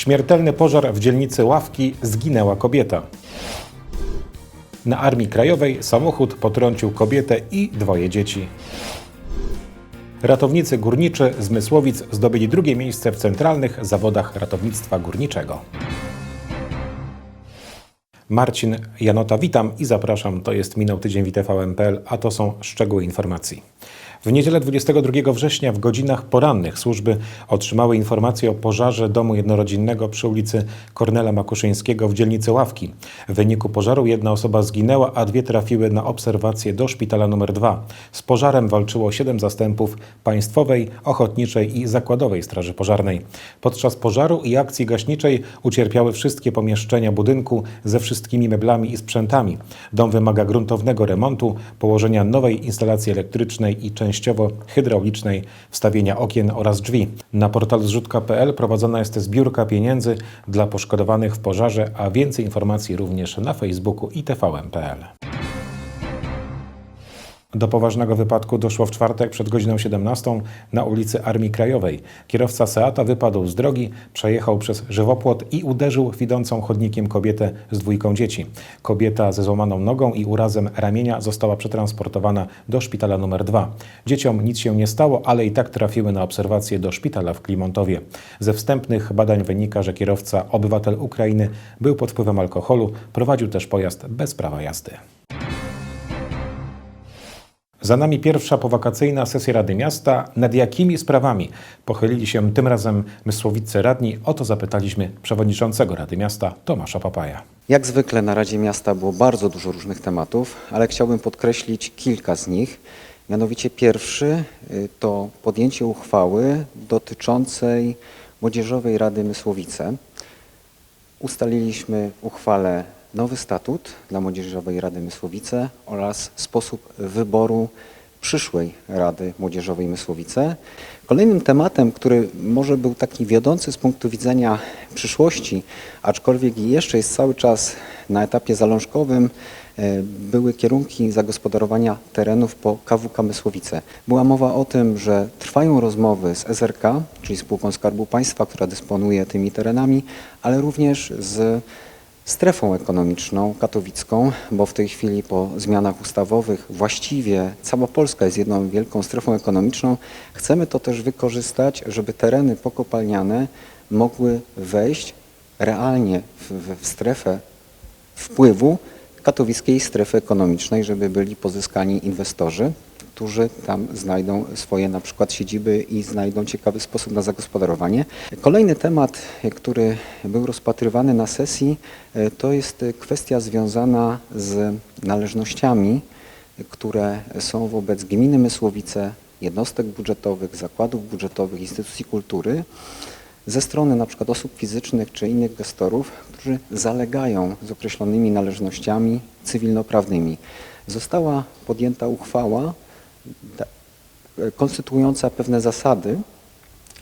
Śmiertelny pożar w dzielnicy Ławki zginęła kobieta. Na Armii Krajowej samochód potrącił kobietę i dwoje dzieci. Ratownicy górniczy z Mysłowic zdobyli drugie miejsce w centralnych zawodach ratownictwa górniczego. Marcin Janota, witam i zapraszam. To jest Minął Tydzień w a to są szczegóły informacji. W niedzielę 22 września w godzinach porannych służby otrzymały informację o pożarze domu jednorodzinnego przy ulicy Kornela Makuszyńskiego w dzielnicy Ławki. W wyniku pożaru jedna osoba zginęła, a dwie trafiły na obserwację do szpitala nr 2. Z pożarem walczyło siedem zastępów Państwowej, Ochotniczej i Zakładowej Straży Pożarnej. Podczas pożaru i akcji gaśniczej ucierpiały wszystkie pomieszczenia budynku ze wszystkimi meblami i sprzętami. Dom wymaga gruntownego remontu, położenia nowej instalacji elektrycznej i częściowo hydraulicznej, wstawienia okien oraz drzwi. Na portalu zrzutka.pl prowadzona jest zbiórka pieniędzy dla poszkodowanych w pożarze, a więcej informacji również na Facebooku i tvn.pl. Do poważnego wypadku doszło w czwartek przed godziną 17 na ulicy Armii Krajowej. Kierowca Seata wypadł z drogi, przejechał przez żywopłot i uderzył w idącą chodnikiem kobietę z dwójką dzieci. Kobieta ze złamaną nogą i urazem ramienia została przetransportowana do szpitala nr 2. Dzieciom nic się nie stało, ale i tak trafiły na obserwację do szpitala w Klimontowie. Ze wstępnych badań wynika, że kierowca, obywatel Ukrainy, był pod wpływem alkoholu, prowadził też pojazd bez prawa jazdy. Za nami pierwsza powakacyjna sesja Rady Miasta. Nad jakimi sprawami pochylili się tym razem mysłowice radni? O to zapytaliśmy przewodniczącego Rady Miasta Tomasza Papaja. Jak zwykle na Radzie Miasta było bardzo dużo różnych tematów, ale chciałbym podkreślić kilka z nich. Mianowicie pierwszy y, to podjęcie uchwały dotyczącej Młodzieżowej Rady Mysłowice. Ustaliliśmy uchwale nowy statut dla Młodzieżowej Rady Mysłowice oraz sposób wyboru przyszłej Rady Młodzieżowej Mysłowice. Kolejnym tematem, który może był taki wiodący z punktu widzenia przyszłości, aczkolwiek jeszcze jest cały czas na etapie zalążkowym, e, były kierunki zagospodarowania terenów po KWK Mysłowice. Była mowa o tym, że trwają rozmowy z SRK, czyli Spółką Skarbu Państwa, która dysponuje tymi terenami, ale również z strefą ekonomiczną katowicką, bo w tej chwili po zmianach ustawowych właściwie cała Polska jest jedną wielką strefą ekonomiczną. Chcemy to też wykorzystać, żeby tereny pokopalniane mogły wejść realnie w, w, strefę wpływu katowickiej strefy ekonomicznej, żeby byli pozyskani inwestorzy, którzy tam znajdą swoje na przykład siedziby i znajdą ciekawy sposób na zagospodarowanie. Kolejny temat, który był rozpatrywany na sesji, e, to jest kwestia związana z należnościami, które są wobec gminy Mysłowice, jednostek budżetowych, zakładów budżetowych, instytucji kultury ze strony na przykład osób fizycznych czy innych gestorów, którzy zalegają z określonymi należnościami cywilnoprawnymi. Została podjęta uchwała konstytuująca pewne zasady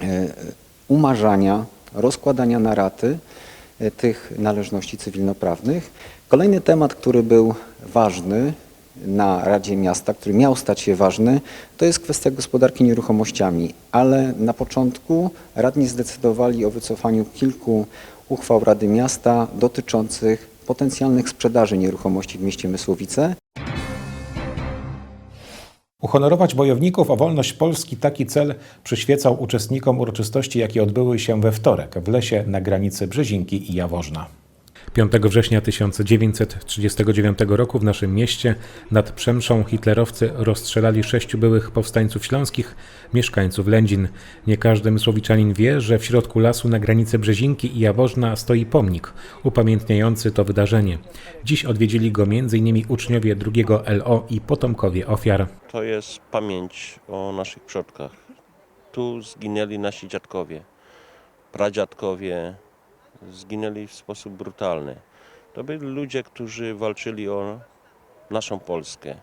e, umarzania, rozkładania na raty e, tych należności cywilnoprawnych. Kolejny temat, który był ważny na Radzie Miasta, który miał stać się ważny, to jest kwestia gospodarki nieruchomościami, ale na początku radni zdecydowali o wycofaniu kilku uchwał Rady Miasta dotyczących potencjalnych sprzedaży nieruchomości w mieście Mysłowice. Uhonorować bojowników o wolność Polski taki cel przyświecał uczestnikom uroczystości, jakie odbyły się we wtorek w lesie na granicy Brzezinki i Jaworzna. 5 września 1939 roku w naszym mieście nad Przemszą hitlerowcy rozstrzelali sześciu byłych powstańców śląskich, mieszkańców Lędzin. Nie każdy mysłowiczanin wie, że w środku lasu na granicy Brzezinki i Jaworzna stoi pomnik upamiętniający to wydarzenie. Dziś odwiedzili go m.in. uczniowie drugiego LO i potomkowie ofiar. To jest pamięć o naszych przodkach. Tu zginęli nasi dziadkowie, pradziadkowie, zginęli w sposób brutalny. To byli ludzie, którzy walczyli o naszą Polskę,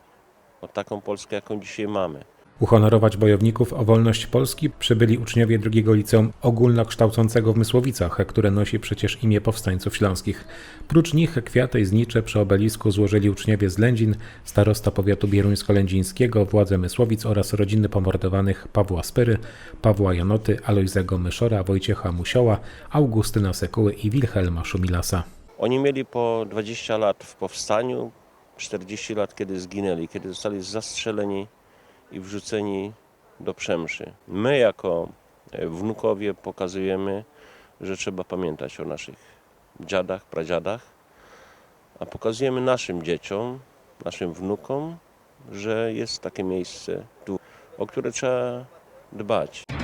o taką Polskę, jaką dzisiaj mamy. Uhonorować bojowników o wolność Polski przybyli uczniowie drugiego liceum ogólnokształcącego w Mysłowicach, które nosi przecież imię powstańców śląskich. Prócz nich kwiaty i znicze przy obelisku złożyli uczniowie z Lędzin, starosta powiatu bieruńsko-lędzińskiego, władze Mysłowic oraz rodziny pomordowanych Pawła Spyry, Pawła Janoty, Alojzego Myszora, Wojciecha Musioła, Augustyna Sekuły i Wilhelma Szumilasa. Oni mieli po 20 lat w powstaniu, 40 lat kiedy zginęli, kiedy zostali zastrzeleni i wrzuceni do przemszy. My jako e, wnukowie pokazujemy, że trzeba pamiętać o naszych dziadach, pradziadach, a pokazujemy naszym dzieciom, naszym wnukom, że jest takie miejsce, tu, o które trzeba dbać.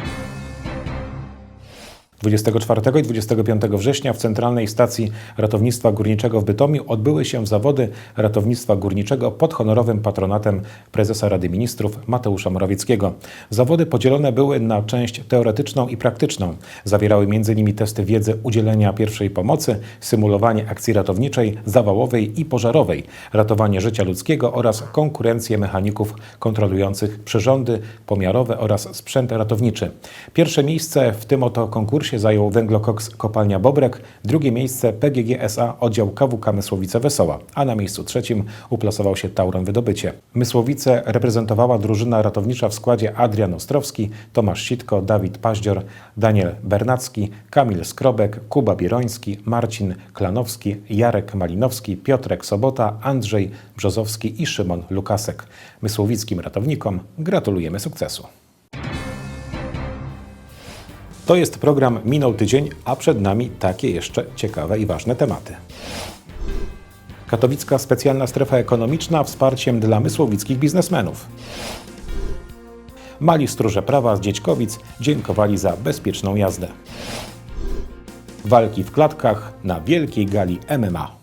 24 i 25 września w Centralnej Stacji Ratownictwa Górniczego w Bytomiu odbyły się zawody ratownictwa górniczego pod honorowym patronatem prezesa Rady Ministrów Mateusza Morawieckiego. Zawody podzielone były na część teoretyczną i praktyczną. Zawierały m.in. testy wiedzy udzielenia pierwszej pomocy, symulowanie akcji ratowniczej, zawałowej i pożarowej, ratowanie życia ludzkiego oraz konkurencję mechaników kontrolujących przyrządy pomiarowe oraz sprzęt ratowniczy. Pierwsze miejsce w tym oto konkursie zajął węglokoks Kopalnia Bobrek, drugie miejsce PGG SA oddział KWK Mysłowice Wesoła, a na miejscu trzecim uplasował się Tauron Wydobycie. Mysłowice reprezentowała drużyna ratownicza w składzie Adrian Ostrowski, Tomasz Sitko, Dawid Paździor, Daniel Bernacki, Kamil Skrobek, Kuba Bieroński, Marcin Klanowski, Jarek Malinowski, Piotrek Sobota, Andrzej Brzozowski i Szymon Lukasek. Mysłowickim ratownikom gratulujemy sukcesu. To jest program Minął Tydzień, a przed nami takie jeszcze ciekawe i ważne tematy. Katowicka specjalna strefa ekonomiczna wsparciem dla mysłowickich biznesmenów. Mali stróże prawa z Dziećkowic dziękowali za bezpieczną jazdę. Walki w klatkach na wielkiej gali MMA.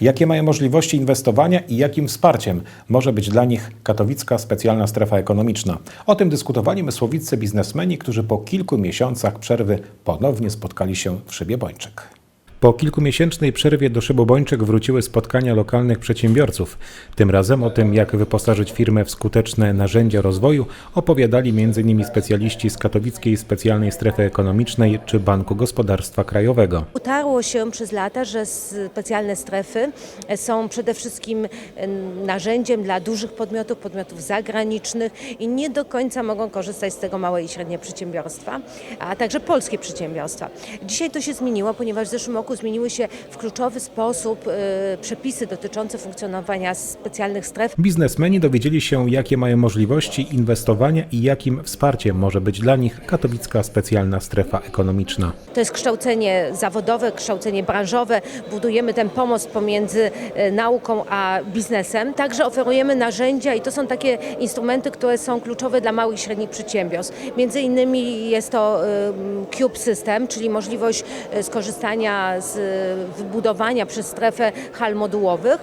Jakie mają możliwości inwestowania i jakim wsparciem może być dla nich katowicka specjalna strefa ekonomiczna? O tym dyskutowali mysłowicy biznesmeni, którzy po kilku miesiącach przerwy ponownie spotkali się w Szybie Bończyk. Po kilkumiesięcznej przerwie do Szybobończyk wróciły spotkania lokalnych przedsiębiorców. Tym razem o tym, jak wyposażyć firmę w skuteczne narzędzia rozwoju, opowiadali m.in. specjaliści z Katowickiej Specjalnej Strefy Ekonomicznej czy Banku Gospodarstwa Krajowego. Utarło się przez lata, że specjalne strefy są przede wszystkim em, narzędziem dla dużych podmiotów, podmiotów zagranicznych i nie do końca mogą korzystać z tego małe i średnie przedsiębiorstwa, a także polskie przedsiębiorstwa. Dzisiaj to się zmieniło, ponieważ w zeszłym roku zmieniły się w kluczowy sposób e, przepisy dotyczące funkcjonowania specjalnych stref. Biznesmeni dowiedzieli się, jakie mają możliwości inwestowania i jakim wsparciem może być dla nich Katowicka Specjalna Strefa Ekonomiczna. To jest kształcenie zawodowe, kształcenie branżowe. Budujemy ten pomost pomiędzy e, nauką a biznesem. Także oferujemy narzędzia i to są takie instrumenty, które są kluczowe dla małych i średnich przedsiębiorstw. Między innymi jest to Cube System, czyli możliwość e, z wybudowania przez strefę hal modułowych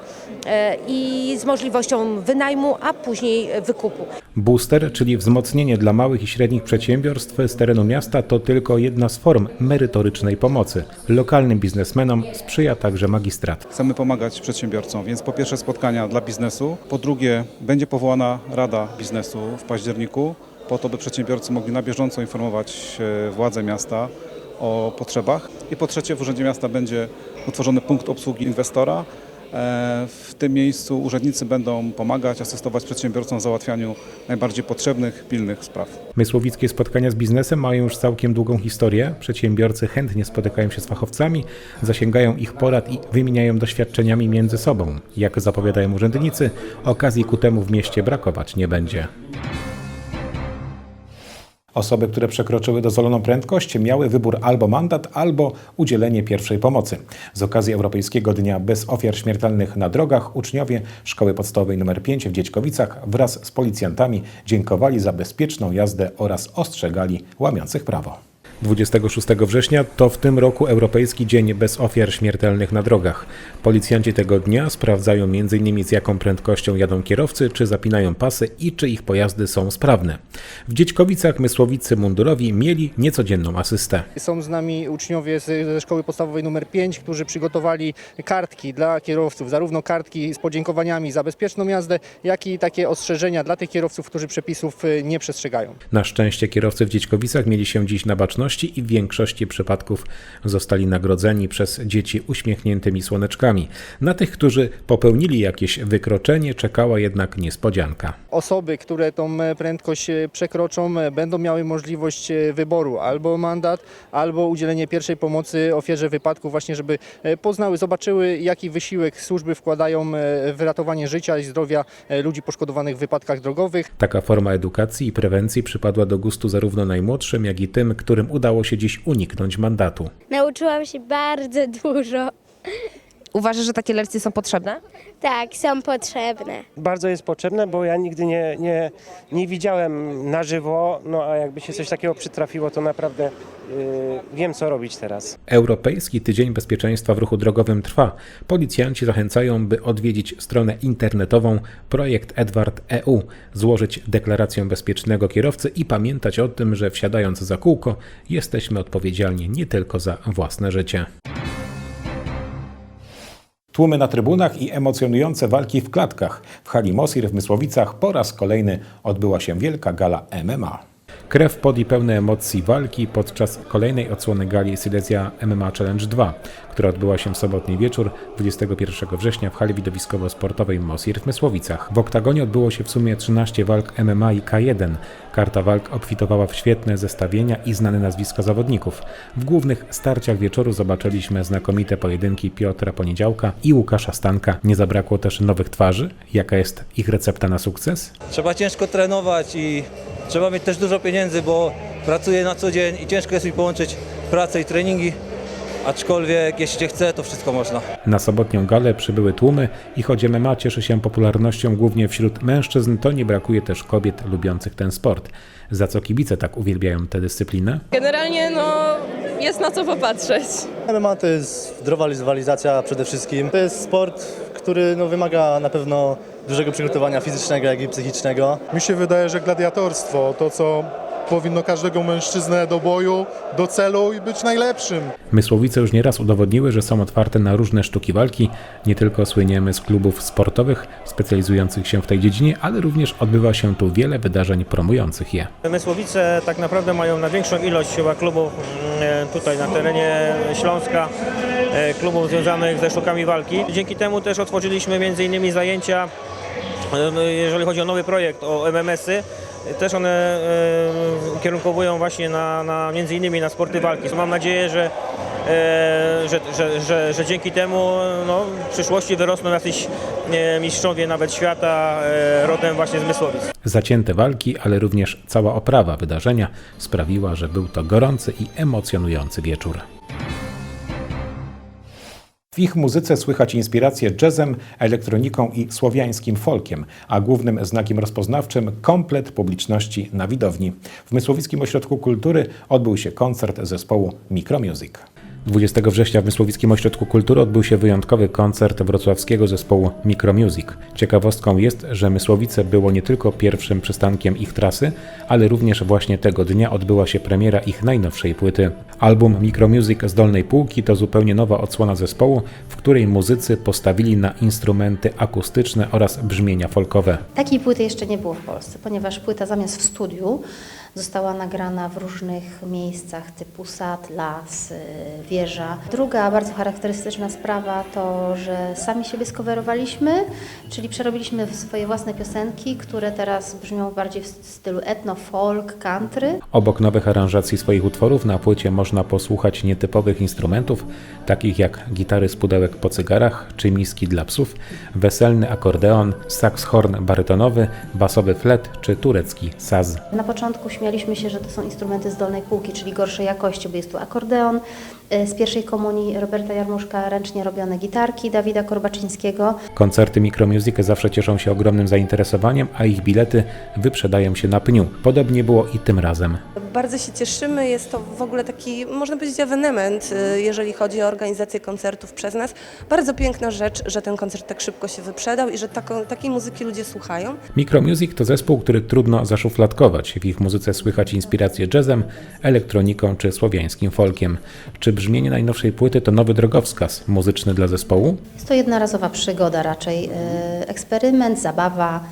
e, i z możliwością wynajmu, a później wykupu. Booster, czyli wzmocnienie dla małych i średnich przedsiębiorstw z terenu miasta, to tylko jedna z form merytorycznej pomocy. Lokalnym biznesmenom sprzyja także magistrat. Chcemy pomagać przedsiębiorcom, więc po pierwsze spotkania dla biznesu, po drugie będzie powołana Rada Biznesu w październiku, po to by przedsiębiorcy mogli na bieżąco informować e, władze miasta o potrzebach i po trzecie w Urzędzie Miasta będzie utworzony punkt obsługi inwestora. E, W tym miejscu urzędnicy będą pomagać, asystować przedsiębiorcom w załatwianiu najbardziej potrzebnych, pilnych spraw. Mysłowickie spotkania z biznesem mają już całkiem długą historię. Przedsiębiorcy chętnie spotykają się z fachowcami, zasięgają ich porad i wymieniają doświadczeniami między sobą. Jak zapowiadają urzędnicy, okazji ku temu w mieście brakować nie będzie. Osoby, które przekroczyły dozwoloną prędkość, miały wybór albo mandat, albo udzielenie pierwszej pomocy. Z okazji Europejskiego Dnia Bez Ofiar Śmiertelnych na Drogach uczniowie Szkoły Podstawowej nr 5 w Dziećkowicach wraz z policjantami dziękowali za bezpieczną jazdę oraz ostrzegali łamiących prawo. 26 września to w tym roku Europejski Dzień bez ofiar śmiertelnych na drogach. Policjanci tego dnia sprawdzają m.in. z jaką prędkością jadą kierowcy, czy zapinają pasy i czy ich pojazdy są sprawne. W Dziećkowicach mysłowicy mundurowi mieli niecodzienną asystę. Są z nami uczniowie ze szkoły podstawowej numer 5, którzy przygotowali kartki dla kierowców, zarówno kartki z podziękowaniami za bezpieczną jazdę, jak i takie ostrzeżenia dla tych kierowców, którzy przepisów y, nie przestrzegają. Na szczęście kierowcy w Dziećkowicach mieli się dziś na baczności i w większości przypadków zostali nagrodzeni przez dzieci uśmiechniętymi słoneczkami. Na tych, którzy popełnili jakieś wykroczenie, czekała jednak niespodzianka. Osoby, które tą e, prędkość e, przekroczą, e, będą miały możliwość wyboru albo mandat, albo udzielenie pierwszej pomocy ofierze wypadku, właśnie żeby poznały, zobaczyły, jaki wysiłek służby wkładają w ratowanie życia i zdrowia ludzi poszkodowanych w wypadkach drogowych. Taka forma edukacji i prewencji przypadła do gustu zarówno najmłodszym, jak i tym, którym udało się dziś uniknąć mandatu. Nauczyłam się bardzo dużo. Uważasz, że takie lekcje są potrzebne? Tak, są potrzebne. bardzo jest potrzebne, bo ja nigdy nie, nie, nie widziałem na żywo, no a jakby się coś takiego przytrafiło, to naprawdę y, wiem co robić teraz. Europejski Tydzień Bezpieczeństwa w Ruchu Drogowym trwa. Policjanci zachęcają, by odwiedzić stronę internetową projekt Edward EU, złożyć deklarację bezpiecznego kierowcy i pamiętać o tym, że wsiadając za kółko jesteśmy odpowiedzialni nie tylko za własne życie. Tłumy na trybunach i emocjonujące walki w klatkach. W hali Mosir w Mysłowicach po raz kolejny odbyła się wielka gala MMA. Krew pod i pełne emocji walki podczas kolejnej odsłony gali Silesia MMA Challenge 2, która odbyła się w sobotni wieczór 21 września w hali widowiskowo-sportowej Mosir w Mysłowicach. W oktagonie odbyło się w sumie 13 walk MMA i K1. Karta walk obfitowała w świetne zestawienia i znane nazwiska zawodników. W głównych starciach wieczoru zobaczyliśmy znakomite pojedynki Piotra Poniedziałka i Łukasza Stanka. Nie zabrakło też nowych twarzy. Jaka jest ich recepta na sukces? Trzeba ciężko trenować i trzeba mieć też dużo pieniędzy, bo pracuję na co dzień i ciężko jest mi połączyć pracę i treningi. Aczkolwiek jeśli się chce, to wszystko można. Na sobotnią galę przybyły tłumy i choć MMA cieszy się popularnością głównie wśród mężczyzn, to nie brakuje też kobiet lubiących ten sport. Za co kibice tak uwielbiają tę dyscyplinę? Generalnie no, jest na co popatrzeć. MMA to jest zdrowa rywalizacja przede wszystkim. To jest sport, który no, wymaga na pewno dużego przygotowania fizycznego, jak i psychicznego. Mi się wydaje, że gladiatorstwo to, co powinno każdego mężczyznę do boju, do celu i być najlepszym. Mysłowice już nieraz udowodniły, że są otwarte na różne sztuki walki. Nie tylko słyniemy z klubów sportowych specjalizujących się w tej dziedzinie, ale również odbywa się tu wiele wydarzeń promujących je. Mysłowice tak naprawdę mają największą ilość chyba klubów mm, tutaj na terenie Śląska, e, klubów związanych ze sztukami walki. Dzięki temu też otworzyliśmy między innymi zajęcia, e, jeżeli chodzi o nowy projekt o MMS-y, też one e, kierunkowują właśnie na, na między innymi na sporty walki. Mam nadzieję, że, e, że, że, że, że dzięki temu no, w przyszłości wyrosną jacyś mistrzowie nawet świata e, rodem właśnie z Mysłowic. Zacięte walki, ale również cała oprawa wydarzenia sprawiła, że był to gorący i emocjonujący wieczór. W ich muzyce słychać inspirację jazzem, elektroniką i słowiańskim folkiem, a głównym znakiem rozpoznawczym komplet publiczności na widowni. W Mysłowickim Ośrodku Kultury odbył się koncert zespołu Micromusic. 20 września w Mysłowickim Ośrodku Kultury odbył się wyjątkowy koncert wrocławskiego zespołu Micromusic. Ciekawostką jest, że Mysłowice było nie tylko pierwszym przystankiem ich trasy, ale również właśnie tego dnia odbyła się premiera ich najnowszej płyty. Album Micromusic z dolnej półki to zupełnie nowa odsłona zespołu, w której muzycy postawili na instrumenty akustyczne oraz brzmienia folkowe. Takiej płyty jeszcze nie było w Polsce, ponieważ płyta zamiast w studiu została nagrana w różnych miejscach typu sad, las, y, wieża. Druga bardzo charakterystyczna sprawa to, że sami siebie skowerowaliśmy, czyli przerobiliśmy swoje własne piosenki, które teraz brzmią bardziej w stylu etno, folk, country. Obok nowych aranżacji swoich utworów na płycie można posłuchać nietypowych instrumentów, takich jak gitary z pudełek po cygarach czy miski dla psów, weselny akordeon, saxhorn barytonowy, basowy flet czy turecki saz. Na początku śmialiśmy się, że to są instrumenty z dolnej półki, czyli gorszej jakości, bo jest tu akordeon, y, z pierwszej komunii Roberta Jarmuszka ręcznie robione gitarki Dawida Korbaczyńskiego. Koncerty Micromusic zawsze cieszą się ogromnym zainteresowaniem, a ich bilety wyprzedają się na pniu. Podobnie było i tym razem. Bardzo się cieszymy. Jest to w ogóle taki, można powiedzieć, ewenement, y, jeżeli chodzi o organizację koncertów przez nas. Bardzo piękna rzecz, że ten koncert tak szybko się wyprzedał i że taką, takiej muzyki ludzie słuchają. Micromusic to zespół, który trudno zaszufladkować. W ich muzyce słychać inspiracje jazzem, elektroniką czy słowiańskim folkiem. Czy brzmienie najnowszej płyty to nowy drogowskaz muzyczny dla zespołu? Jest to jednorazowa przygoda raczej, e, eksperyment, zabawa,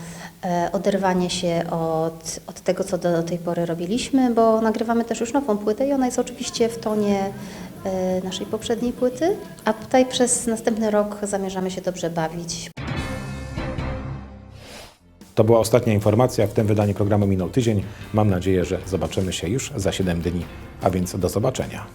oderwanie się od, od tego, co do, do tej pory robiliśmy, bo nagrywamy też już nową płytę i ona jest oczywiście w tonie e, naszej poprzedniej płyty, a tutaj przez następny rok zamierzamy się dobrze bawić. To była ostatnia informacja. W tym wydaniu programu minął tydzień. Mam nadzieję, że zobaczymy się już za 7 dni. A więc do zobaczenia.